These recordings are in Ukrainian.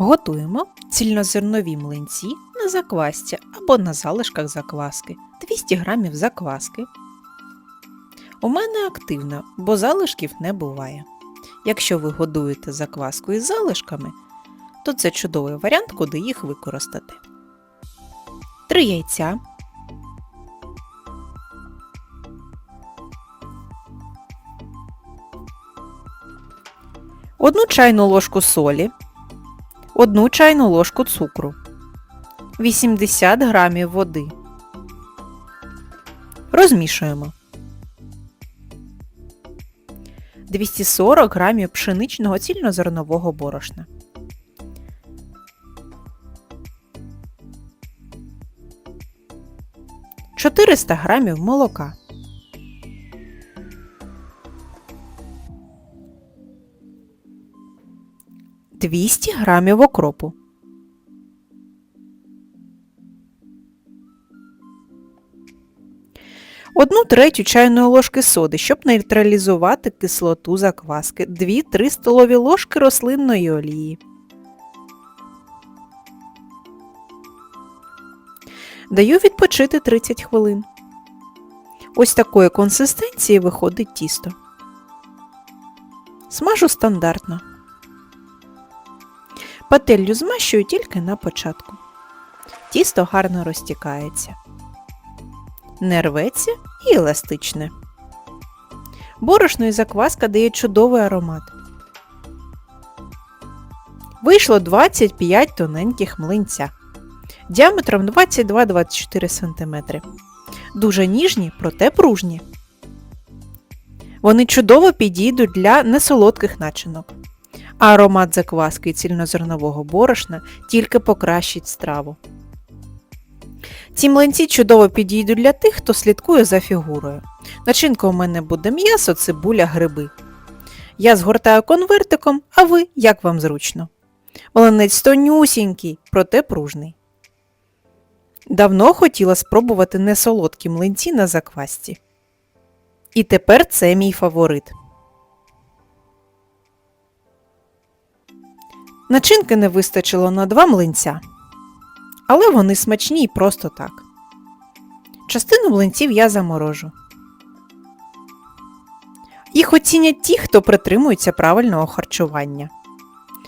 Готуємо цільнозернові млинці на заквасці або на залишках закваски. 200 г закваски. У мене активно, бо залишків не буває. Якщо ви годуєте закваску із залишками, то це чудовий варіант, куди їх використати. 3 яйця. Одну чайну ложку солі, одну чайну ложку цукру, 80 грамів води. Розмішуємо. 240 грамів пшеничного цільнозернового борошна. Чотириста грамів молока. Двісті грамів окропу. Одну третю чайної ложки соди, щоб нейтралізувати кислоту закваски, 2-3 столові ложки рослинної олії. Даю відпочити 30 хвилин. Ось такої консистенції виходить тісто. Смажу стандартно. Пательню змащую тільки на початку. Тісто гарно розтікається не рветься і еластичне. Борошно і закваска дає чудовий аромат. Вийшло 25 тоненьких млинця діаметром 22-24 см. Дуже ніжні, проте пружні. Вони чудово підійдуть для несолодких начинок. Аромат закваски і цільнозернового борошна тільки покращить страву. Ці млинці чудово підійдуть для тих, хто слідкує за фігурою. Начинка у мене буде м'ясо, цибуля, гриби. Я згортаю конвертиком, а ви як вам зручно. Млинець тонюсінький, проте пружний. Давно хотіла спробувати несолодкі млинці на заквасці. І тепер це мій фаворит. Начинки не вистачило на два млинця але вони смачні і просто так. Частину млинців я заморожу. Їх оцінять ті, хто притримується правильного харчування.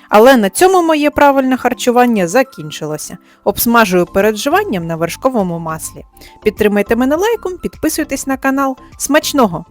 Але на цьому моє правильне харчування закінчилося. Обсмажую перед вживанням на вершковому маслі. Підтримайте мене лайком, підписуйтесь на канал. Смачного!